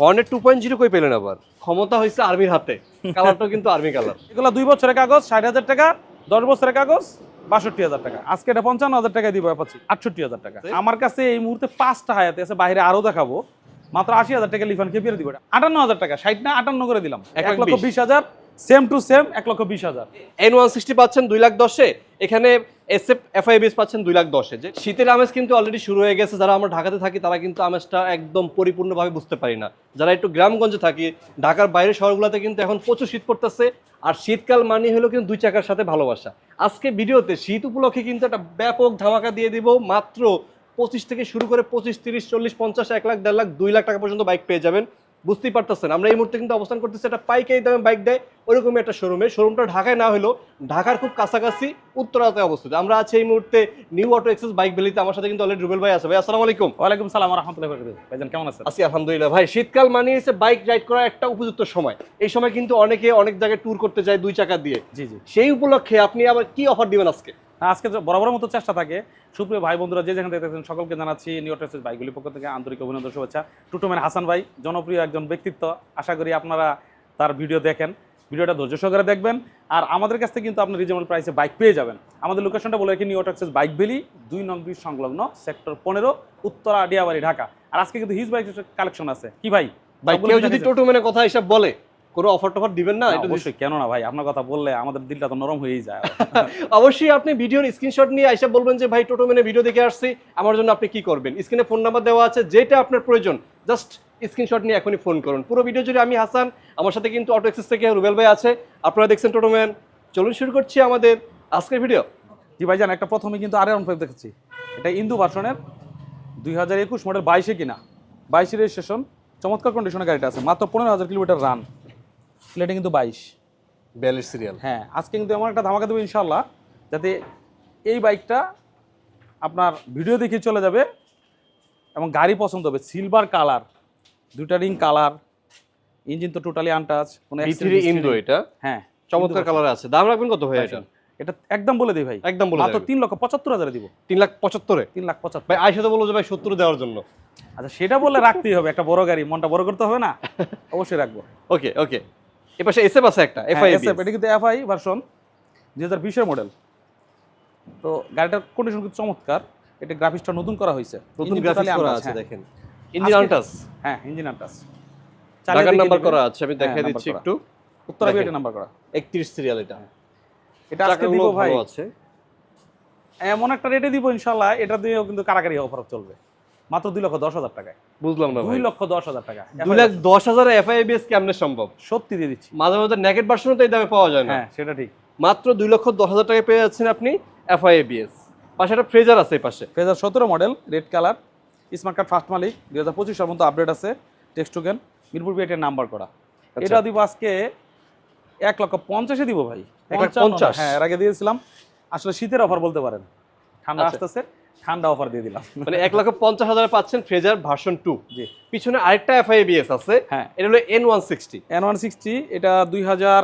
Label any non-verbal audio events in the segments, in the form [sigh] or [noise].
Hornet two point zero কই পেলেন আবার? ক্ষমতা হয়েছে আর্মির হাতে। কালারটাও কিন্তু আর্মি কালার। এগুলো দুই বছরের কাগজ ষাট হাজার টাকা দশ বছরের কাগজ বাষট্টি হাজার টাকা। আজকে এটা পঞ্চান্ন হাজার টাকা দিব পাচ্ছি আটষট্টি হাজার টাকা। আমার কাছে এই মুহূর্তে পাঁচটা হায়াতে আছে বাইরে আরও দেখাবো। মাত্র আশি হাজার টাকা লিফান খেপিয়ে দিব এটা। আটান্ন হাজার টাকা ষাট না আটান্ন করে দিলাম। এক লক্ষ। বিশ হাজার সেম টু সেম এক লক্ষ বিশ হাজার। এন ওয়ান সিক্সটি পাচ্ছেন দুই লাখ দশে। এখানে এস এফ আই এফআইবিএস পাচ্ছেন দুই লাখ দশে। যে শীতের আমেজ কিন্তু অলরেডি শুরু হয়ে গেছে। যারা আমরা ঢাকাতে থাকি, তারা কিন্তু আমেজটা একদম পরিপূর্ণভাবে বুঝতে পারি না। যারা একটু গ্রামগঞ্জে থাকি, ঢাকার বাইরের শহরগুলোতে কিন্তু এখন প্রচুর শীত পড়তেছে। আর শীতকাল মানে হলো কিন্তু দুই চাকার সাথে ভালোবাসা। আজকে ভিডিওতে শীত উপলক্ষে কিন্তু একটা ব্যাপক ধামাকা দিয়ে দিব। মাত্র পঁচিশ থেকে শুরু করে পঁচিশ, তিরিশ, চল্লিশ, পঞ্চাশ, এক লাখ, দেড় লাখ, দুই লাখ টাকা পর্যন্ত বাইক পেয়ে যাবেন। বুঝতেই পারতেছেন। আমরা এই মুহূর্তে কিন্তু অবস্থান করতেছি একটা পাইকারি দামে বাইক দেয় ওইরকমই একটা শোরুমে শোরুমটা ঢাকায় না হলেও ঢাকার খুব কাছাকাছি উত্তরাতে অবস্থিত। আমরা আছি এই মুহূর্তে নিউ অটো এক্সেস বাইক বেলিতে আমার সাথে কিন্তু অলরেডি রুবেল ভাই আছে। ভাই আসসালামু আলাইকুম। ওয়ালাইকুম সালাম রহমতুল্লাহ ভাইজান কেমন আছেন? আছি আলহামদুলিল্লাহ। ভাই শীতকাল মানে হচ্ছে বাইক রাইড করার একটা উপযুক্ত সময়। এই সময় কিন্তু অনেকে অনেক জায়গায় ট্যুর করতে যায় দুই চাকা দিয়ে। জি জি। সেই উপলক্ষে আপনি আবার কি অফার দিবেন আজকে? আজকে তো বরাবরের মতো চেষ্টা থাকে সুপ্রিয় ভাই বন্ধুরা যে যেখানে দেখতেছেন সকলকে জানাচ্ছি নিউ টেক্সাস বাইকগুলির পক্ষ থেকে আন্তরিক অভিনন্দন শুভেচ্ছা। টুটুমেন হাসান ভাই জনপ্রিয় একজন ব্যক্তিত্ব। আশা করি আপনারা তার ভিডিও দেখেন। ভিডিওটা ধৈর্য সহকারে দেখবেন। আর আমাদের কাছ থেকে কিন্তু আপনি রিজনেবল প্রাইসে বাইক পেয়ে যাবেন। আমাদের লোকেশনটা বলে রাখি নিউ টেক্সাস বাইক বেলি দুই নং ব্রিজ সংলগ্ন সেক্টর পনেরো উত্তরা ডিয়াবাড়ি ঢাকা। আর আজকে কিন্তু হিউজ বাইক কালেকশন আছে। কি ভাই? কেউ যদি টোটো মেনে কথা হিসাব বলে কোনো অফার টফার দিবেন না এটা অবশ্যই। কেন না ভাই আপনার কথা বললে আমাদের দিলটা তো নরম হয়েই যায়। [laughs] অবশ্যই আপনি ভিডিওর স্ক্রিনশট নিয়ে আইসা বলবেন যে ভাই টোটো মেনে ভিডিও দেখে আসছি আমার জন্য আপনি কি করবেন? স্ক্রিনে ফোন নাম্বার দেওয়া আছে যেটা আপনার প্রয়োজন জাস্ট স্ক্রিনশট নিয়ে এখনই ফোন করুন। পুরো ভিডিও জুড়ে আমি হাসান আমার সাথে কিন্তু অটো এক্সেস থেকে রুবেল ভাই আছে। আপনারা দেখছেন টোটো ম্যান চলুন শুরু করছি আমাদের আজকের ভিডিও জি ভাই ভাইজান একটা প্রথমে কিন্তু আর ওয়ান ফাইভ দেখেছি। এটা ইন্দু ভার্সনের দুই হাজার একুশ মডেল বাইশে কিনা। বাইশে রেজিস্ট্রেশন চমৎকার কন্ডিশনের গাড়িটা আছে। মাত্র পনেরো হাজার কিলোমিটার রান প্লেটে কিন্তু বাইশ। বিয়াল্লিশ সিরিয়াল হ্যাঁ আজকে কিন্তু এমন একটা ধামাকা দেবো ইনশাল্লাহ যাতে এই বাইকটা আপনার ভিডিও দেখে চলে যাবে এবং গাড়ি পছন্দ হবে। সিলভার কালার দুটা রিং কালার ইঞ্জিন তো টোটালি আনটাচ কোনো। এটা? হ্যাঁ চমৎকার কালার আছে। দাম রাখবেন কত ভাই এটা? এটা একদম বলে দিই ভাই। একদম বলে মাত্র তিন লক্ষ পঁচাত্তর হাজারে দিব। তিন লাখ পঁচাত্তরে? তিন লাখ পঁচাত্তর। ভাই আইসা তো বলব যে ভাই সত্তর দেওয়ার জন্য। আচ্ছা সেটা বলে রাখতেই হবে একটা বড় গাড়ি মনটা বড় করতে হবে না? [laughs] অবশ্যই রাখব। ওকে ওকে। এ পাশে এসএফ আছে একটা হ্যাঁ, এফআই এটা কিন্তু এফআই ভার্সন দুই হাজার বিশের মডেল তো গাড়িটার কন্ডিশন কিন্তু চমৎকার এটা গ্রাফিক্সটা নতুন করা হয়েছে। নতুন গ্রাফিক্স করা আছে হ্যাঁ। দেখেন। ইঞ্জিন আনটাস হ্যাঁ ইঞ্জিন আনটাস ঢাকার নাম্বার করা আছে আমি দেখিয়ে হ্যাঁ, দিচ্ছি একটু। উত্তরা। বিআইটি নাম্বার করা। 31 সিরিয়াল এটা। এটা আজকে দিব ভাই। আছে। এমন একটা রেটে দিব ইনশাল্লাহ এটা দিয়েও কিন্তু কারাকারি অফার চলবে। মাত্র দুই লক্ষ দশ হাজার টাকায়। বুঝলাম না দুই লক্ষ দশ হাজার টাকা দুই লাখ দশ হাজার এফআইবিএস কেমনে সম্ভব? সত্যি দিয়ে দিচ্ছি। মাঝে মাঝে নেগেট ভার্সনও তো এই দামে পাওয়া যায় না। হ্যাঁ সেটা ঠিক। মাত্র দুই লক্ষ দশ হাজার টাকায় পেয়ে যাচ্ছেন আপনি এফআইবিএস পাশে একটা ফ্রেজার আছে এই পাশে। হাজার সতেরো model red colour smart card first মালিক দুই হাজার পঁচিশ সাল মতো আপডেট আছে টেক্সট টোকেন মিরপুর বিআইটির নাম্বার করা। আচ্ছা। এটা দিব আজকে এক লক্ষ পঞ্চাশে দিব ভাই। এক লাখ 55 না, পঞ্চাশ? হ্যাঁ এর আগে দিয়েছিলাম। আসলে শীতের অফার বলতে পারেন। ঠান্ডা আচ্ছা। আসতেছে। ঠান্ডা অফার দিয়ে দিলাম। মানে এক লক্ষ পঞ্চাশ হাজারে পাচ্ছেন ফ্রেজার ভার্সন টু জি। পিছনে আরেকটা এফআইবিএস আছে। হ্যাঁ। এটা হলো N one sixty N one sixty এটা দুই হাজার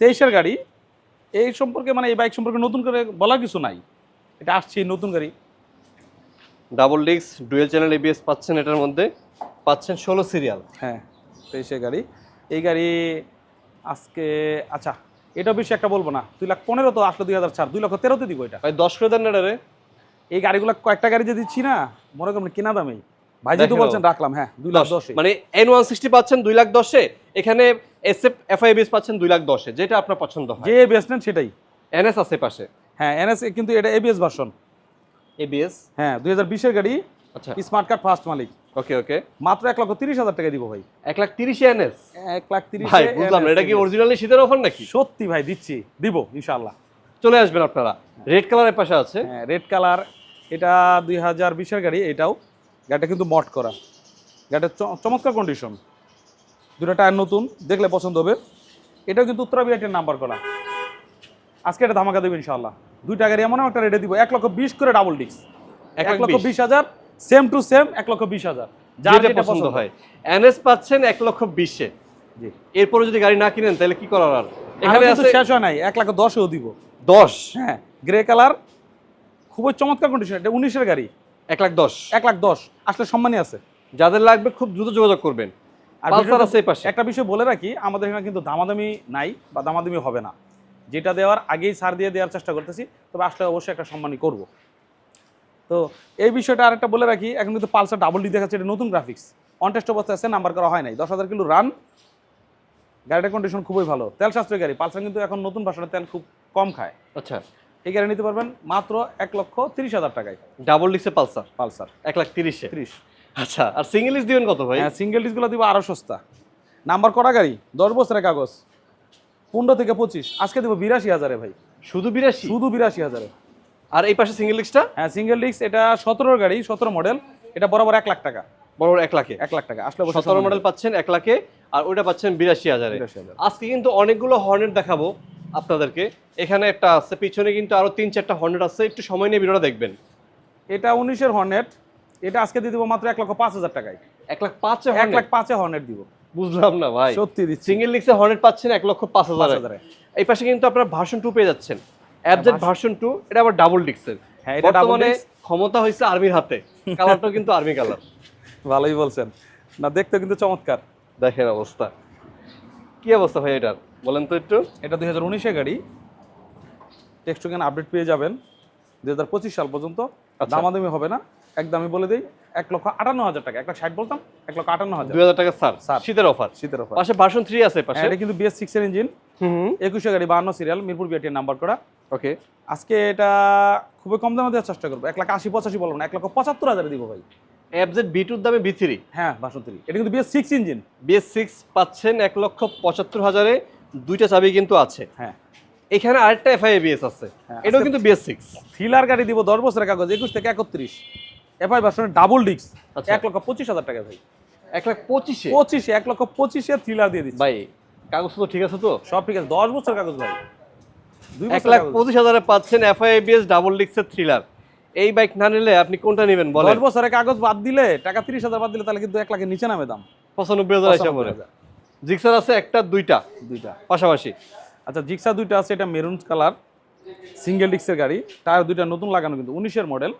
তেইশের গাড়ি। এই সম্পর্কে মানে এই বাইক সম্পর্কে নতুন করে বলার কিছু নাই। এটা আসছে নতুন গাড়ি। Double disc dual channel ABS পাচ্ছেন এটার মধ্যে। পাচ্ছেন ষোলো সিরিয়াল হ্যাঁ তেইশের গাড়ি। এই গাড়ি আজকে আচ্ছা এটা বেশি একটা বলব না। দুই লাখ পনেরো তো আসলে দুই হাজার চার দুই লক্ষ তেরোতে দিব এটা। দশ করে দেন এটা রে। এই গাড়িগুলো কয়েকটা গাড়ি যে দিচ্ছি না মনে করেন কেনা দামেই ভাই যেহেতু বলছেন রাখলাম হ্যাঁ দুই লাখ দশে। মানে এন ওয়ান সিক্সটি পাচ্ছেন দুই লাখ দশে এখানে এস এফ এফআইবিএস পাচ্ছেন দুই লাখ দশে যেটা আপনার পছন্দ হয়। যে নেন সেটাই। এনএস আছে পাশে। হ্যাঁ এনএস কিন্তু এটা এবিএস ভার্সন এবিএস হ্যাঁ দুই হাজার বিশের গাড়ি আচ্ছা। স্মার্ট কার্ড ফার্স্ট মালিক। Okay okay. মাত্র এক লক্ষ তিরিশ হাজার টাকা দিব ভাই। এক লাখ তিরিশে এনএস এক লাখ তিরিশ ভাই বুঝলাম এটা কি অরিজিনালি শীতের অফার নাকি? সত্যি ভাই দিচ্ছি দিব ইনশাল্লাহ চলে আসবেন আপনারা। রেড কালারের পাশে আছে। হ্যাঁ রেড কালার এটা দুই হাজার বিশের গাড়ি এটাও গাড়িটা কিন্তু মট করা। গাড়িটা চমৎকার কন্ডিশন দুটো টায়ার নতুন দেখলে পছন্দ হবে। এটাও কিন্তু উত্তরা বিআইটির নাম্বার করা। আজকে এটা ধামাকা দেবে ইনশাল্লাহ দুইটা গাড়ি এমন একটা রেটে দিব এক লক্ষ বিশ করে ডাবল ডিস্ক এক লক্ষ বিশ। হাজার সেম টু সেম এক লক্ষ বিশ হাজার। যার যেটা পছন্দ হয়। এনএস পাচ্ছেন এক লক্ষ বিশে। জি। এরপরে যদি গাড়ি না কিনেন তাহলে কি করার আর? এখানে শেষ হয় নাই এক লাখ দশেও দিব। দশ? হ্যাঁ গ্রে কালার খুবই চমৎকার কন্ডিশন এটা উনিশের গাড়ি। এক লাখ দশ। এক লাখ দশ। আসলে সম্মানই আছে। যাদের লাগবে খুব দ্রুত যোগাযোগ করবেন। আর একটা বিষয় বলে রাখি আমাদের এখানে কিন্তু দামাদামি নাই বা দামাদামি হবে না। যেটা দেওয়ার আগেই ছাড় দিয়ে দেওয়ার চেষ্টা করতেছি তবে আসলে অবশ্যই একটা সম্মানই করব। তো এই বিষয়টা আরেকটা বলে রাখি এখন কিন্তু পালসার ডাবল ডি দেখাচ্ছে এটা নতুন গ্রাফিক্স অনটেস্ট অবস্থায় আছে নাম্বার করা হয় নাই। দশ হাজার কিলো রান গাড়িটার কন্ডিশন খুবই ভালো। তেল সাশ্রয় গাড়ি। পালসার কিন্তু এখন নতুন ভাষণের তেল খুব কম খায়। আচ্ছা। এই গাড়ি নিতে পারবেন মাত্র এক লক্ষ তিরিশ হাজার টাকায়। ডাবল ডিক্সে পালসার? পালসার। এক লাখ তিরিশে ত্রিশ। আচ্ছা আর সিঙ্গেল ইস দিবেন কত ভাই? হ্যাঁ সিঙ্গেল ডিসগুলো দিব আরও সস্তা। নাম্বার করা গাড়ি? দশ বছরের কাগজ। পনেরো থেকে পঁচিশ। আজকে দেবো বিরাশি হাজারে ভাই। শুধু বিরাশি? শুধু বিরাশি হাজারে। আর এই পাশে সিঙ্গেল ডিক্সটা হ্যাঁ সিঙ্গেল ডিস্ক এটা সতেরোর গাড়ি সতেরো মডেল এটা বরাবর এক লাখ টাকা। বড় এক লাখে? এক লাখ টাকা। আসলে সতেরো মডেল পাচ্ছেন এক লাখে আর ওইটা পাচ্ছেন বিরাশি হাজারে। 82,000 আজকে কিন্তু অনেকগুলো হর্নেট দেখাবো। আপনাদেরকে। এখানে একটা আছে পিছনে কিন্তু আরও তিন চারটা হর্নেট আছে। একটু সময় নিয়ে ভিডিওটা দেখবেন। এটা উনিশের হর্নেট এটা আজকে দিয়ে দিব মাত্র এক লক্ষ পাঁচ হাজার টাকায়। এক লাখ পাঁচে এক লাখ পাঁচে হর্নেট দিব। বুঝলাম না ভাই। সত্যি দিচ্ছি। সিঙ্গেল ডিক্সে হর্নেট পাচ্ছেন এক লক্ষ পাঁচ হাজার। এই পাশে কিন্তু আপনারা ভার্সন টু পেয়ে যাচ্ছেন। অ্যাবজেট ভার্সন টু এটা আবার ডাবল ডিক্সের হ্যাঁ এটা বর্তমানে ক্ষমতা হয়েছে আর্মির হাতে। কালারটাও কিন্তু আর্মি কালার ভালোই বলছেন। না দেখতে কিন্তু চমৎকার। দেখেন অবস্থা। কি অবস্থা ভাই এটার? বলেন তো একটু। এটা দুই হাজার উনিশে গাড়ি। টেক্সট কেন আপডেট পেয়ে যাবেন। দুই হাজার পঁচিশ সাল পর্যন্ত আচ্ছা। দামাদামি হবে না। একদমই বলে দিই এক লক্ষ আটান্ন হাজার টাকা। এক লাখ ষাট বলতাম এক লক্ষ আটান্ন হাজার। দুই হাজার টাকা স্যার। স্যার। শীতের অফার শীতের অফার পাশে ভার্সন থ্রি আছে পাশে। এটা কিন্তু বিএস সিক্সের ইঞ্জিন হুম একুশে গাড়ি বাহান্ন সিরিয়াল মিরপুর বিআরটির নাম্বার করা। ওকে। আজকে এটা খুবই কম দামে দেওয়ার চেষ্টা করব। এক লাখ আশি পঁচাশি বলব না এক লক্ষ পঁচাত্তর হাজারে দিব ভাই। এফজেড বি টুর দামে বি থ্রি হ্যাঁ বাসন থ্রি এটা কিন্তু BS six engine BS six পাচ্ছেন এক লক্ষ পঁচাত্তর হাজারে। দুইটা চাবি কিন্তু আছে। হ্যাঁ। এখানে আরেকটা এফআই বিএস আছে। হ্যাঁ, এটাও কিন্তু বিএস সিক্স থ্রিলার গাড়ি দিব দশ বছরের কাগজ একুশ থেকে একত্রিশ। এফআই ভার্সনের ডাবল ডিস্ক। এক লক্ষ পঁচিশ হাজার টাকা ভাই। এক লাখ পঁচিশে? পঁচিশে এক লক্ষ পঁচিশে থ্রিলার দিয়ে দিচ্ছি। ভাই কাগজ তো ঠিক আছে তো? সব ঠিক আছে। দশ বছর কাগজ ভাই। এক লাখ পঁচিশ হাজারে পাচ্ছেন এফআই বিএস ডাবল ডিক্সের থ্রিলার এই বাইক না নিলে আপনি কোনটা নেবেন বলেন? দশ বছরের কাগজ বাদ দিলে টাকা তিরিশ হাজার বাদ দিলে তাহলে কিন্তু এক লাখের নিচে নামে দাম। পঁচানব্বই হাজার। জিক্সার আছে একটা দুইটা। দুইটা। পাশাপাশি। আচ্ছা জিক্সা দুইটা আছে এটা মেরুন কালার সিঙ্গেল ডিক্সের গাড়ি। টায়ার দুইটা নতুন লাগানো কিন্তু উনিশের মডেল।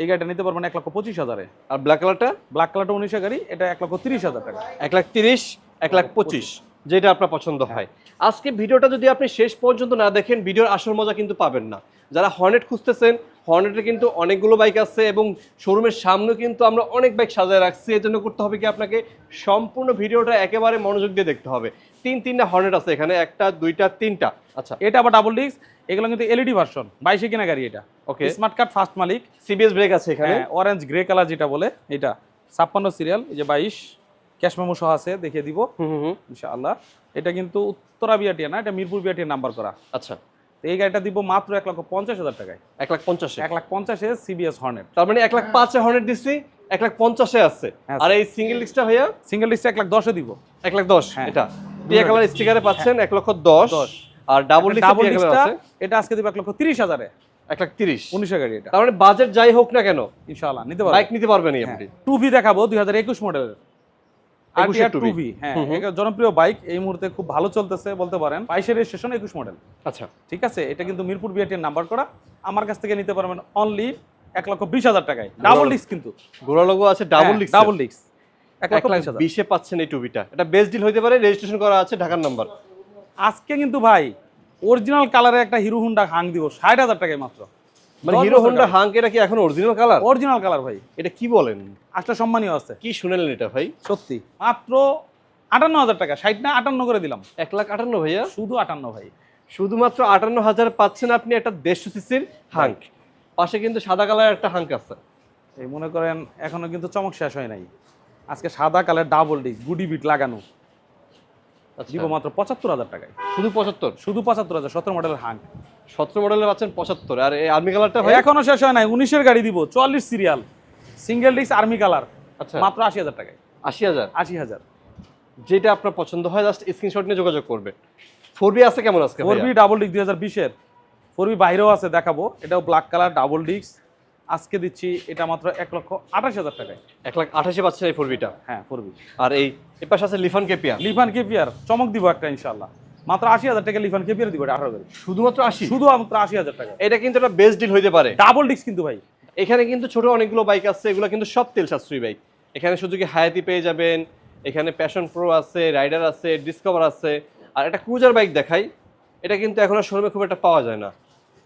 এই গাড়িটা নিতে পারবেন এক লক্ষ পঁচিশ হাজারে। আর ব্ল্যাক কালারটা ব্ল্যাক কালারটা উনিশের গাড়ি এটা এক লক্ষ তিরিশ হাজার টাকা। এক লাখ তিরিশ এক লাখ পঁচিশ যেটা আপনার পছন্দ হয়। আজকে ভিডিওটা যদি আপনি শেষ পর্যন্ত না দেখেন ভিডিওর আসল মজা কিন্তু পাবেন না। যারা হর্নেট খুঁজতেছেন হর্নেটের কিন্তু অনেকগুলো বাইক আছে এবং শোরুমের সামনে কিন্তু আমরা অনেক বাইক সাজায় রাখছি। এর জন্য করতে হবে কি আপনাকে সম্পূর্ণ ভিডিওটা একেবারে মনোযোগ দিয়ে দেখতে হবে। তিন তিনটা হর্নেট আছে এখানে একটা দুইটা তিনটা। আচ্ছা। এটা আবার ডাবল ডিস্ক এগুলো কিন্তু এলইডি ভার্সন বাইশে কিনা গাড়ি এটা। ওকে স্মার্ট কার্ড ফার্স্ট মালিক। সিবিএস ব্রেক আছে এখানে। অরেঞ্জ গ্রে কালার যেটা বলে এটা। ছাপ্পান্ন সিরিয়াল এই যে বাইশ। ক্যাশ মেমো সহ আছে দেখিয়ে দিব। হুম হুম হুম। ইনশাআল্লাহ। এটা কিন্তু উত্তরা বিআরটিয়া না এটা মিরপুর বিআরটির নাম্বার করা। আচ্ছা। তো এই গাড়িটা দিব মাত্র এক লক্ষ পঞ্চাশ হাজার টাকায়। এক লাখ পঞ্চাশে। এক লাখ পঞ্চাশে সিবিএস হর্নেট তার মানে এক লাখ পাঁচে হর্নেট দিচ্ছি এক লাখ পঞ্চাশে আছে। হ্যাঁ, আর এই সিঙ্গেল ভাইয়া? সিঙ্গেল এক লাখ দশে দিব। এক লাখ দশ হ্যাঁ। এটা। কালার স্টিকারে পাচ্ছেন এক লক্ষ দশ। আর ডাবল ডাবল ডিস্কটা এটা আজকে দিব এক লক্ষ তিরিশ হাজারে। এক লাখ তিরিশ। উনিশের গাড়ি এটা। তার মানে বাজেট যাই হোক না কেন ইনশাআল্লাহ নিতে পারবেন। বাইক নিতে পারবেন আপনি। টু ভি দেখাবো দুই হাজার একুশ মডেলের 21 টু 2V ভি হ্যাঁ। এটা জনপ্রিয় বাইক এই মুহূর্তে খুব ভালো চলতেছে বলতে পারেন। বাইশের রেজিস্ট্রেশন একুশ মডেল আচ্ছা। ঠিক আছে? এটা কিন্তু মিরপুর বিআরটির নাম্বার করা। আমার কাছ থেকে নিতে পারবেন অনলি এক লক্ষ বিশ হাজার টাকায়। ডাবল ডিস্ক কিন্তু। গোড়া লোগো আছে ডাবল ডিস্ক ডাবল ডিস্ক এক লক্ষ বিশে পাচ্ছেন এই টুবিটা। এটা বেস্ট ডিল হইতে পারে রেজিস্ট্রেশন করা আছে ঢাকার নাম্বার আজকে কিন্তু ভাই অরিজিনাল কালারে একটা হিরো হুন্ডা হাং দিব ষাট হাজার টাকায় মাত্র। মানে হিরো হোন্ডা হাঙ্ক এটা কি এখন অরিজিনাল কালার অরিজিনাল কালার ভাই। এটা কি বলেন? আসলে সম্মানীয় আছে। কি শুনেলেন এটা ভাই? সত্যি। মাত্র আটান্ন হাজার টাকা ষাট না আটান্ন করে দিলাম। এক লাখ আটান্ন ভাইয়া? শুধু আটান্ন ভাই। শুধুমাত্র আটান্ন হাজার পাচ্ছেন আপনি একটা দেড়শো সিসির হাঙ্ক। পাশে কিন্তু সাদা কালার একটা হাঙ্ক আছে। এই মনে করেন এখনও কিন্তু চমক শেষ হয় নাই। আজকে সাদা কালার ডাবল ডিস্ক গুডি বিট লাগানো। দিব মাত্র পঁচাত্তর হাজার টাকায়। শুধু পঁচাত্তর? শুধু পঁচাত্তর হাজার সতেরো মডেলের হাং সতেরো মডেলের পাচ্ছেন পঁচাত্তর। আর এই আর্মি কালারটা এখনও শেষ হয় নাই উনিশের গাড়ি দিব চুয়াল্লিশ serial. Single disc army colour আচ্ছা। মাত্র আশি হাজার টাকায়। আশি হাজার? আশি হাজার। যেটা আপনার পছন্দ হয় জাস্ট স্ক্রিনশট নিয়ে যোগাযোগ করবে ফোর বি আছে কেমন আজকে ফোর বি ডাবল ডিস্ক দুই হাজার বিশের। ফোর বি বাইরেও আছে দেখাবো। এটাও ব্ল্যাক কালার ডাবল ডিস্ক আজকে দিচ্ছি এটা মাত্র এক লক্ষ আঠাশ হাজার টাকায়। এক লাখ আঠাশে পাচ্ছেন এই ফোর বিটা হ্যাঁ ফোর বি আর এই এ পাশে আছে লিফান কেপিয়ার। লিফান কেপিয়ার চমক দিব একটা ইনশাল্লাহ মাত্র আশি হাজার টাকা লিফান কেপিয়ার দিব এটা আঠারো গাড়ি শুধুমাত্র আশি? শুধু মাত্র আশি হাজার টাকা। এটা কিন্তু একটা বেস্ট ডিল হইতে পারে। ডাবল ডিস্ক কিন্তু ভাই। এখানে কিন্তু ছোট অনেকগুলো বাইক আছে এগুলো কিন্তু সব তেল সাশ্রয়ী বাইক এখানে সুযোগে হায়াতি পেয়ে যাবেন এখানে প্যাশন প্রো আছে রাইডার আছে ডিসকভার আছে। আর একটা ক্রুজার বাইক দেখাই এটা কিন্তু এখন আর শোরুমে খুব একটা পাওয়া যায় না।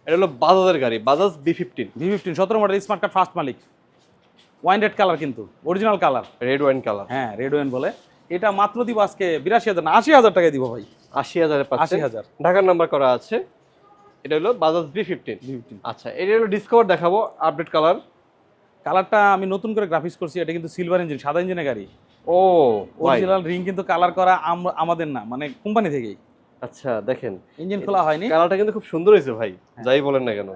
এটা হলো বাজাজের গাড়ি Bajaj B fifteen V fifteen সতেরো মডেল স্মার্ট কার্ড ফার্স্ট মালিক। ওয়াইন রেড কালার কিন্তু original colour red wine colour হ্যাঁ রেড ওয়াইন বলে। এটা মাত্র দিব আজকে বিরাশি হাজার না আশি হাজার টাকা দিব ভাই। আশি হাজারে আশি হাজার ঢাকার নাম্বার করা আছে। এটা হলো বাজাজ বি ফিফটিন আচ্ছা এটা হলো ডিসকভার দেখাবো আপডেট কালার কালারটা আমি নতুন করে গ্রাফিক্স করছি এটা কিন্তু সিলভার ইঞ্জিন সাদা ইঞ্জিনের গাড়ি। ও অরিজিনাল রিং কিন্তু কালার করা আম- আমাদের না মানে কোম্পানি থেকেই। আচ্ছা দেখেন। ইঞ্জিন খোলা হয়নি? কালারটা কিন্তু খুব সুন্দর হয়েছে ভাই। যাই বলেন না কেন।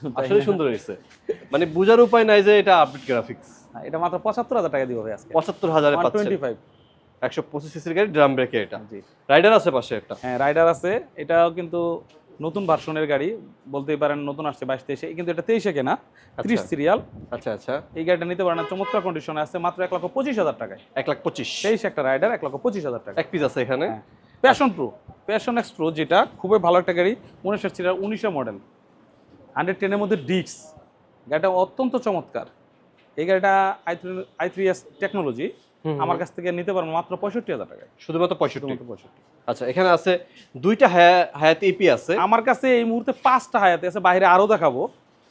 [laughs] আসলে সুন্দর হয়েছে। মানে বোঝার উপায় নাই যে এটা আপডেট গ্রাফিক্স হ্যাঁ, এটা মাত্র পঁচাত্তর হাজার টাকা দিব ভাই আজকে। পঁচাত্তর হাজারে টোয়েন্টি ফাইভ একশো পঁচিশ সিসির গাড়ি ড্রাম ব্রেকে এটা। জি। রাইডার আছে পাশে একটা। হ্যাঁ রাইডার আছে। এটাও কিন্তু নতুন ভার্সনের গাড়ি। বলতেই পারেন নতুন আসছে বাইশ তেইশে। কিন্তু এটা তেইশে কেনা। ত্রিশ আচ্ছা। সিরিয়াল আচ্ছা আচ্ছা। এই গাড়িটা নিতে পারেন চমৎকার কন্ডিশনে আছে। মাত্র এক লক্ষ পঁচিশ হাজার টাকায়। এক লাখ পঁচিশ। তেইশ একটা রাইডার এক লক্ষ পঁচিশ হাজার টাকা এক পিস আছে এখানে। হ্যাঁ। Passion Pro Passion X Pro যেটা খুবই ভালো একটা গাড়ি উনিশের সিরিয়াল উনিশের মডেল হান্ড্রেড টেনের মধ্যে ডিক্স গাড়িটা অত্যন্ত চমৎকার। এই গাড়িটা I three I three S technology. আমার কাছ থেকে নিতে পারব মাত্র পঁয়ষট্টি হাজার টাকায়। শুধুমাত্র পঁয়ষট্টি? পঁয়ষট্টি। আচ্ছা এখানে আছে দুইটা হায়া- হায়াত ইপি আছে। আমার কাছে এই মুহূর্তে পাঁচটা হায়াতে আছে বাইরে আরও দেখাবো।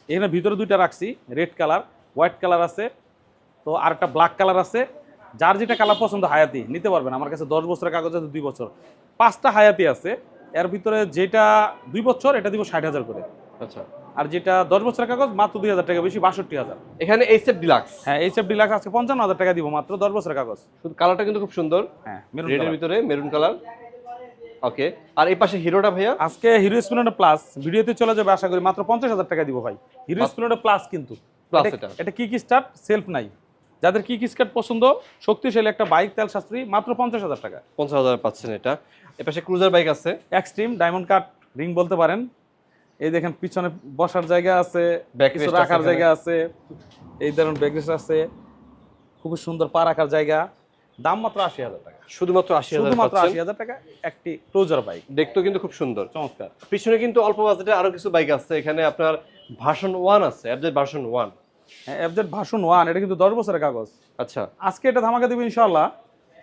এখানে ভিতরে দুইটা রাখছি রেড কালার হোয়াইট কালার আছে তো আর একটা ব্ল্যাক কালার আছে। যার যেটা কালার পছন্দ হায়াতি নিতে পারবেন। আমার কাছে দশ বছরের কাগজ আছে দুই বছর। পাঁচটা হায়াতি আছে এর ভিতরে যেটা দুই বছর এটা দিব ষাট হাজার করে। আচ্ছা। আর যেটা দশ বছরের কাগজ মাত্র দুই হাজার টাকা বেশি বাষট্টি হাজার। এখানে এইচএফ ডিলাক্স হ্যাঁ এইচ এফ ডিলাক্স আজকে পঞ্চান্ন হাজার টাকা দিব মাত্র দশ বছরের কাগজ। শুধু কালারটা কিন্তু খুব সুন্দর। হ্যাঁ মেরুন রেডের ভিতরে মেরুন কালার ওকে আর এই পাশে হিরোটা ভাইয়া? আজকে হিরো স্প্লেন্ডার প্লাস ভিডিওতে চলে যাবে আশা করি মাত্র পঞ্চাশ হাজার টাকা দিব ভাই। হিরো স্প্লেন্ডার প্লাস কিন্তু। এটা- এটা। এটা কি কি স্টার্ট সেলফ নাই। যাদের কি কি স্টার্ট পছন্দ শক্তিশালী একটা বাইক তেল শাস্ত্রী মাত্র পঞ্চাশ হাজার টাকা। পঞ্চাশ হাজার পাচ্ছেন এটা। এই পাশে ক্রুজার বাইক আছে। এক্সট্রিম ডায়মন্ড কাট রিং বলতে পারেন। এই দেখেন পিছনে বসার জায়গা আছে কিছু রাখার জায়গা আছে এই ধরুন ব্যাগরেস আছে। খুব সুন্দর পা রাখার জায়গা। দাম মাত্র আশি হাজার টাকা। শুধুমাত্র আশি হাজার শুধুমাত্র আশি হাজার টাকা একটি ক্লোজার বাইক দেখতেও কিন্তু খুব সুন্দর। চমৎকার। পিছনে কিন্তু অল্প বাজেটে আরও কিছু বাইক আছে। এখানে আপনার ভার্সন ওয়ান আছে অ্যাপজেট version one FZ version one এটা কিন্তু দশ বছরের কাগজ। আচ্ছা। আজকে এটা ধামাকা দিব ইনশাল্লাহ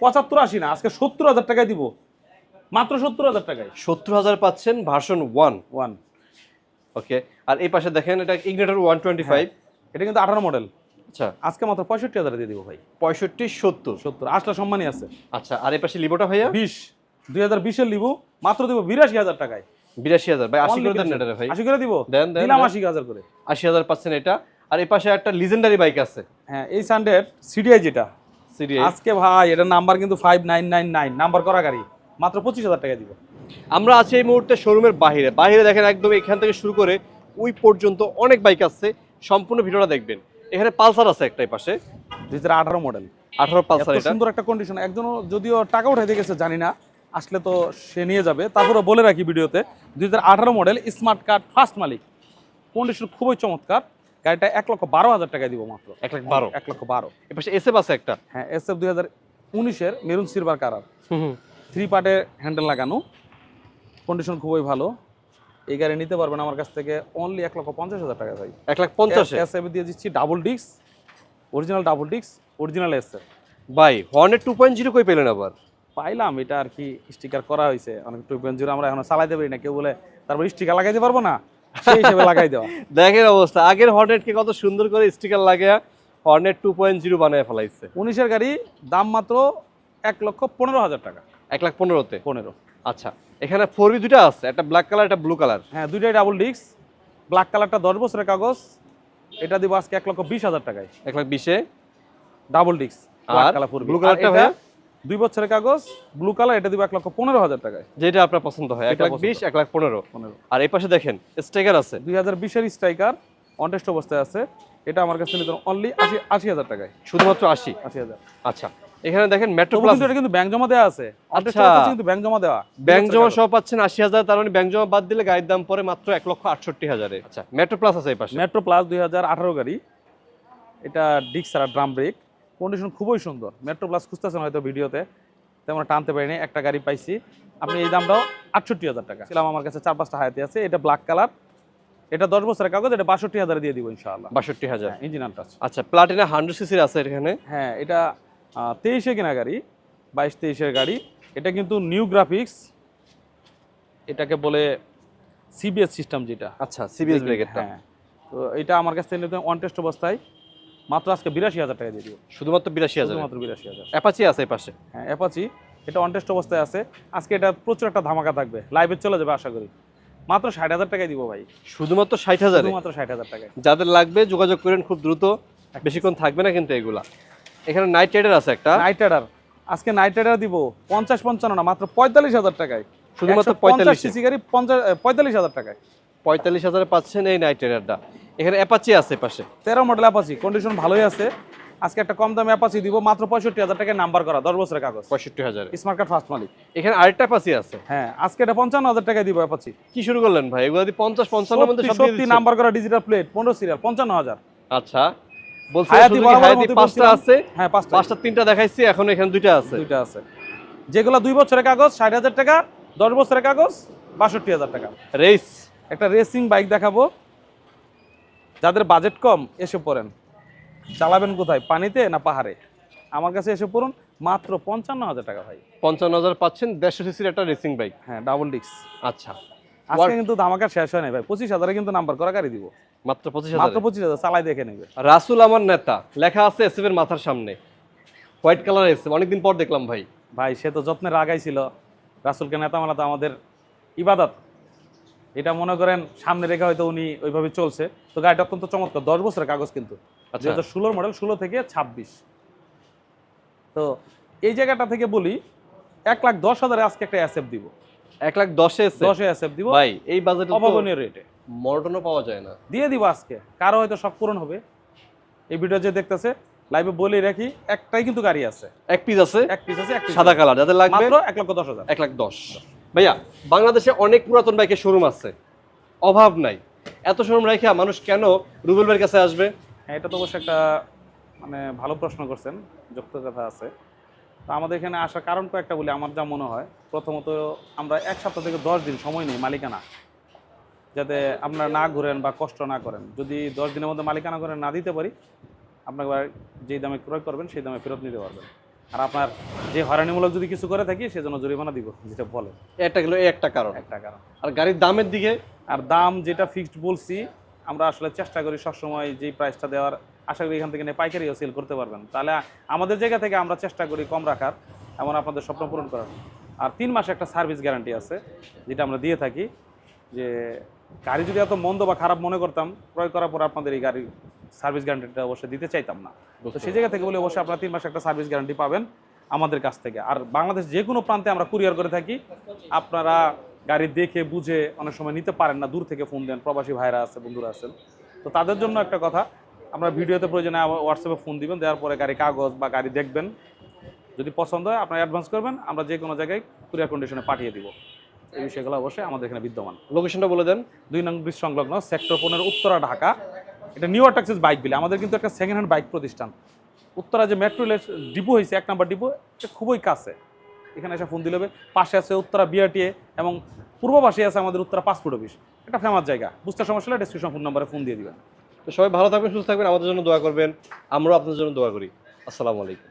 পঁচাত্তর আশি না আজকে সত্তর হাজার টাকায় দিব। মাত্র সত্তর হাজার টাকায়। সত্তর হাজার পাচ্ছেন ভার্সন ওয়ান ওয়ান ওকে আর এই পাশে দেখেন এটা ইগনেটর ওয়ান টোয়েন্টি ফাইভ এটা কিন্তু আঠারো মডেল আচ্ছা। আজকে মাত্র পঁয়ষট্টি হাজার দিয়ে দিব ভাই। পঁয়ষট্টি সত্তর। সত্তর আটটা সম্মানই আছে। আচ্ছা আর এই পাশে লিবোটা ভাইয়া? বিশ দুই হাজার বিশের লিবু মাত্র দিব বিরাশি হাজার টাকায়। বিরাশি হাজার। ভাই আশি করে দেন এটা ভাই। আশি করে দিব? দেন, দেন, দিলাম আশি হাজার করে। আশি হাজার পাচ্ছেন এটা। আর এই পাশে একটা লিজেন্ডারি বাইক আছে। হ্যাঁ এই সানডের সিডিআই যেটা। সিডিআই আজকে ভাই এটার নাম্বার কিন্তু five nine nine nine number করা গাড়ি। মাত্র পঁচিশ হাজার টাকা দিব। আমরা আছি এই মুহূর্তে শোরুমের বাইরে। বাইরে দেখেন একদম এখান থেকে শুরু করে ওই পর্যন্ত অনেক বাইক আছে। সম্পূর্ণ ভিডিওটা দেখবেন। এখানে পালসার আছে একটাই পাশে। দুই হাজার আঠারো মডেল আঠারো পালসার এটা। সুন্দর একটা কন্ডিশন একজনও যদিও টাকা উঠাইতে গেছে জানি না। আসলে তো সে নিয়ে যাবে। তারপরে বলে রাখি ভিডিওতে দুই হাজার আঠারো মডেল স্মার্ট কার্ড ফার্স্ট মালিক। কন্ডিশন খুবই চমৎকার। গাড়িটা এক লক্ষ বারো হাজার টাকা দিব মাত্র। এক লাখ বারো? এক লক্ষ বারো। এ পাশে এসএফ আছে একটা? হ্যাঁ এস এফ দুই হাজার উনিশের মেরুন সিলভার কালার থ্রি পার্টে হ্যান্ডেল লাগানো। কন্ডিশন খুবই ভালো। এই গাড়ি নিতে পারবেন আমার কাছ থেকে অনলি এক লক্ষ পঞ্চাশ হাজার টাকা ভাই। এক লাখ পঞ্চাশ এস এফ দিয়ে দিচ্ছি double disc original double disc original S F ভাই হর্নের টু পয়েন্ট জিরো কই পেলেন আবার? পাইলাম এটা আর কি স্টিকার করা হয়েছে অনেক টু পয়েন্ট জিরো আমরা এখন চালাইতে পারি না। কেউ বলে তারপর স্টিকার লাগাইতে পারব না? সেই হিসেবে লাগাই দেওয়া। [laughs] দেখেন অবস্থা আগের হর্নেটকে কত সুন্দর করে স্টিকার লাগিয়ে হর্নেট টু পয়েন্ট জিরো বানিয়ে ফেলাইছে। উনিশের গাড়ি দাম মাত্র এক লক্ষ পনেরো হাজার টাকা। এক লাখ পনেরোতে? পনেরো। আচ্ছা এখানে ফোর বি দুটা আছে একটা ব্ল্যাক কালার একটা ব্লু কালার হ্যাঁ দুইটাই ডাবল ডিস্ক ব্ল্যাক কালারটা দশ বছরের কাগজ এটা দিব আজকে এক লক্ষ বিশ হাজার টাকায়। এক লাখ বিশে? ডাবল ডিস্ক আর blue colour টা ভাইয়া? দুই বছরের কাগজ ব্লু কালার এটা দিব এক লক্ষ পনেরো হাজার টাকায়। যেটা আপনার পছন্দ হয় এক লাখ বিশ এক লাখ পনেরো। পনেরো। আর এই পাশে দেখেন স্ট্রাইকার আছে। দুই হাজার বিশের স্ট্রাইকার অনটেস্ট অবস্থায় আছে। এটা আমার কাছে নিতে অনলি আশি আশি হাজার টাকায়। শুধুমাত্র আশি? আশি হাজার। আচ্ছা এখানে দেখেন মেট্রো প্লাস কিন্তু এটা কিন্তু ব্যাংক জমা দেওয়া আছে। আচ্ছা। কিন্তু ব্যাংক জমা দেওয়া ব্যাংক জমা সহ পাচ্ছেন আশি হাজার তার মানে ব্যাংক জমা বাদ দিলে গাড়ির দাম পরে মাত্র এক লক্ষ আটষট্টি হাজারে। আচ্ছা। মেট্রো প্লাস আছে এই পাশে। মেট্রো প্লাস দুই হাজার আঠারো গাড়ি। এটা ডিক্স আর ড্রাম ব্রেক কন্ডিশন খুবই সুন্দর। মেট্রো প্লাস খুঁজতেছেন হয়তো ভিডিওতে তেমন টানতে পারিনি একটা গাড়ি পাইছি। আপনি এই দামটাও আটষট্টি হাজার টাকা। ছিলাম আমার কাছে চার পাঁচটা হায়াতি আছে এটা ব্ল্যাক কালার এটা দশ বছরের কাগজ এটা বাষট্টি হাজার দিয়ে দিব ইনশাআল্লাহ। বাষট্টি হাজার। ইঞ্জিন আনটাচ আচ্ছা প্লাটিনা হান্ড্রেড সিসির আছে এখানে? হ্যাঁ এটা তেইশে কেনা গাড়ি বাইশ তেইশের গাড়ি। এটা কিন্তু নিউ গ্রাফিক্স এটাকে বলে সিবিএস সিস্টেম যেটা। আচ্ছা সিবিএস ব্রেকেটটা হ্যাঁ। তো এটা আমার কাছ থেকে নিতে অন টেস্ট অবস্থায়। মাত্র আজকে বিরাশি হাজার টাকা দিয়ে দিব। শুধুমাত্র বিরাশি হাজার। শুধুমাত্র বিরাশি হাজার। অ্যাপাচি আছে এই পাশে। হ্যাঁ অ্যাপাচি এটা অন টেস্ট অবস্থায় আছে। আজকে এটা প্রচুর একটা ধামাকা থাকবে। লাইভে চলে যাবে আশা করি। মাত্র ষাট হাজার টাকায় দিব ভাই। শুধুমাত্র ষাট হাজারে? শুধুমাত্র ষাট হাজার টাকায়। যাদের লাগবে যোগাযোগ করেন খুব দ্রুত। বেশিক্ষণ থাকবে না কিন্তু এগুলা। এখানে নাইট রাইডার আছে একটা। নাইট রাইডার আজকে নাইট রাইডার দিব পঞ্চাশ পঞ্চান্ন না মাত্র পঁয়তাল্লিশ হাজার টাকায়। শুধুমাত্র পঁয়তাল্লিশ পঁয়তাল্লিশ। সিসি গাড়ি পঞ্চাশ পঁয়তাল্লিশ হাজার টাকায়। পঁয়তাল্লিশ হাজারে পাচ্ছেন এই নাইট রাইডারটা এখানে অ্যাপাচি আছে পাশে। তেরো মডেল অ্যাপাচি কন্ডিশন ভালোই আছে। আজকে একটা কম দামে অ্যাপাচি দিব মাত্র পঁয়ষট্টি হাজার টাকা নাম্বার করা দশ বছরের কাগজ। পঁয়ষট্টি হাজারে। স্মার্ট কার্ড ফার্স্ট মালিক। এখানে আরেকটা অ্যাপাচি আছে। হ্যাঁ আজকে এটা পঞ্চান্ন হাজার টাকায় দিব অ্যাপাচি কি শুরু করলেন ভাই? এগুলো পঞ্চাশ পঞ্চান্নের মধ্যে সত্যি? নাম্বার করা ডিজিটাল প্লেট পনেরো সিরিয়াল পঞ্চান্ন হাজার। আচ্ছা। বলছি হায়াতি সুজুকি বরাবরের হায়াতি মতোই পাঁচটা আছে? হ্যাঁ পাঁচটা। পাঁচটা তিনটা দেখাইছি এখন এখানে দুইটা আছে। দুইটা আছে। যেগুলো দুই বছরের কাগজ ষাট হাজার টাকা দশ বছরের কাগজ বাষট্টি হাজার টাকা। রেস একটা রেসিং বাইক দেখাবো। যাদের বাজেট কম এসে পড়েন। চালাবেন কোথায়? পানিতে না পাহাড়ে? আমার কাছে এসে পড়ুন মাত্র পঞ্চান্ন হাজার টাকা ভাই। পঞ্চান্ন হাজার পাচ্ছেন দেড়শো সিসির একটা রেসিং বাইক হ্যাঁ ডাবল ডিক্স আচ্ছা। আজকে কিন্তু ধামাকা শেষ হয় নাই ভাই। পঁচিশ হাজারে কিন্তু নাম্বার করা গাড়ি দিব। মাত্র পঁচিশ মাত্র হাজার পঁচিশ হাজার চালাই দেখে নেবে। রাসুল আমার নেতা। লেখা আছে এসএফ এর মাথার সামনে। হোয়াইট কালার এসএফ অনেকদিন পর দেখলাম ভাই। ভাই সে তো যত্নের আগাই ছিল রাসুলকে নেতা মানা তো আমাদের ইবাদত। এটা মনে করেন সামনে রেখে হয়তো উনি ওইভাবে চলছে। তো গাড়িটা অত্যন্ত চমৎকার দশ বছরের কাগজ কিন্তু। আচ্ছা। হাজার ষোলোর মডেল ষোলো থেকে ছাব্বিশ। তো এই জায়গাটা থেকে বলি এক লাখ দশ হাজারে আজকে একটা অ্যাসেপ দিব। এক লাখ দশে দশে অ্যাসেপ দিব। ভাই এই বাজেটে অভাবনীয় রেটে মডার্নও পাওয়া যায় না। দিয়ে দিব আজকে। কারও হয়তো সব পূরণ হবে। এই ভিডিও যে দেখতেছে লাইভে বলেই রাখি একটাই কিন্তু গাড়ি আছে। এক পিস আছে? এক পিস আছে এক সাদা কালার যাদের লাগবে মাত্র এক লক্ষ দশ হাজার। এক লাখ দশ। ভাইয়া, বাংলাদেশে অনেক পুরাতন বাইকের শোরুম আছে। অভাব নাই। এত শোরুম রাখা মানুষ কেন রুবেল ভাইয়ের কাছে আসবে? হ্যাঁ এটা তো অবশ্যই একটা মানে ভালো প্রশ্ন করছেন যুক্ত কথা আছে। তো আমাদের এখানে আসার কারণ কয়েকটা বলি, আমার যা মনে হয়। প্রথমত, আমরা এক সপ্তাহ থেকে দশ দিন সময় নেই মালিকানা, যাতে আপনারা না ঘুরেন বা কষ্ট না করেন। যদি দশ দিনের মধ্যে মালিকানা করে না দিতে পারি, আপনাকে যেই দামে ক্রয় করবেন, সেই দামে ফেরত নিতে পারবেন। আর আপনার যে হয়রানিমূলক যদি কিছু করে থাকি সেজন্য জরিমানা দিব যেটা বলে। একটা গেল একটা কারণ। একটা কারণ। আর গাড়ির দামের দিকে? আর দাম যেটা ফিক্সড বলছি আমরা আসলে চেষ্টা করি সবসময় যেই প্রাইসটা দেওয়ার। আশা করি এখান থেকে নিয়ে পাইকারিও সেল করতে পারবেন। তাহলে আমাদের জায়গা থেকে আমরা চেষ্টা করি কম রাখার এমন আপনাদের স্বপ্ন পূরণ করার। আর তিন মাসে একটা সার্ভিস গ্যারান্টি আছে যেটা আমরা দিয়ে থাকি যে গাড়ি যদি এত মন্দ বা খারাপ মনে করতাম ক্রয় করার পর আপনাদের এই গাড়ির সার্ভিস গ্যারান্টিটা অবশ্যই দিতে চাইতাম না। তো সেই জায়গা থেকে বলে অবশ্যই আপনারা তিন মাসে একটা সার্ভিস গ্যারান্টি পাবেন আমাদের কাছ থেকে। আর বাংলাদেশ যে কোনো প্রান্তে আমরা কুরিয়ার করে থাকি। আপনারা গাড়ি দেখে বুঝে অনেক সময় নিতে পারেন না। দূর থেকে ফোন দেন প্রবাসী ভাইরা আছে বন্ধুরা আছেন তো তাদের জন্য একটা কথা আমরা ভিডিওতে প্রয়োজনে হোয়াটসঅ্যাপে ফোন দিবেন দেওয়ার পরে গাড়ি কাগজ বা গাড়ি দেখবেন। যদি পছন্দ হয় আপনারা অ্যাডভান্স করবেন আমরা যে কোনো জায়গায় কুরিয়ার কন্ডিশনে পাঠিয়ে দিব। এই বিষয়গুলো অবশ্যই আমাদের এখানে বিদ্যমান। লোকেশনটা বলে দেন। দুই নং ব্রিজ সংলগ্ন সেক্টর পনেরো উত্তরা ঢাকা। এটা নিউ অ্যাটাক্সিস বাইক বিলে আমাদের কিন্তু একটা সেকেন্ড হ্যান্ড বাইক প্রতিষ্ঠান। উত্তরা যে মেট্রো রেলের ডিপো হয়েছে এক নাম্বার ডিপো, এটা খুবই কাছে। এখানে এসে ফোন দিলে হবে পাশে আছে উত্তরা বিআরটিএ এবং পূর্ব আছে আমাদের উত্তরা পাসপোর্ট অফিস এটা ফেমাস জায়গা। বুঝতে সমস্যা হলে ডিসক্রিপশন ফোন নাম্বারে ফোন দিয়ে দিবেন। তো সবাই ভালো থাকবেন, সুস্থ থাকবেন। আমাদের জন্য দোয়া করবেন। আমরাও আপনাদের জন্য দোয়া করি। আসসালামু আলাইকুম।